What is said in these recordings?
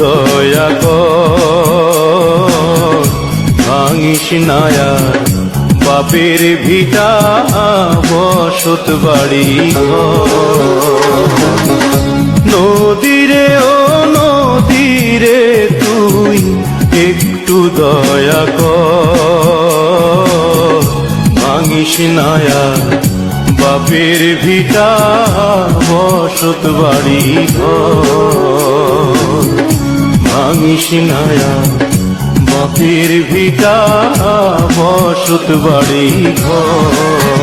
দয়া ভাঙিস নায়ার বাপের ভিটা, বসত বাড়ি। নদীরে ও নদীরে তুই একটু দয়া ভাঙিস নায়া বাপের ভিটা, বসত বাড়ি ঘর। ভাঙিস নায়া বাপের ভিটা বসত বাড়ি ঘর।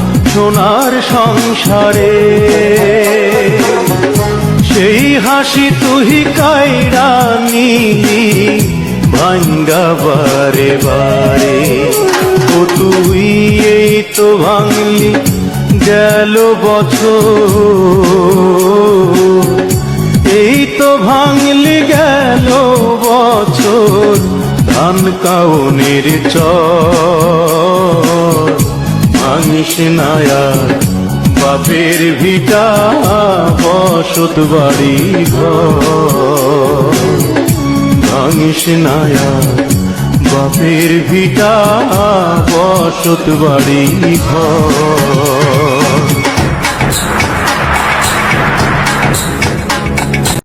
সোনার সংসারে। সেই হাসি তুই কায়রা নিলি, ভাঙ্গা বারে বারে। ও তুই এই তো ভাঙলি, গেল বছর। এই তো ভাঙলি, গেল বছর, ধান কাউনের চর। নায়া। বাপের ভিটা বসত বাড়ি ঘর। ভাঙিস বাপের ভিটা বসত বাড়ি ঘর।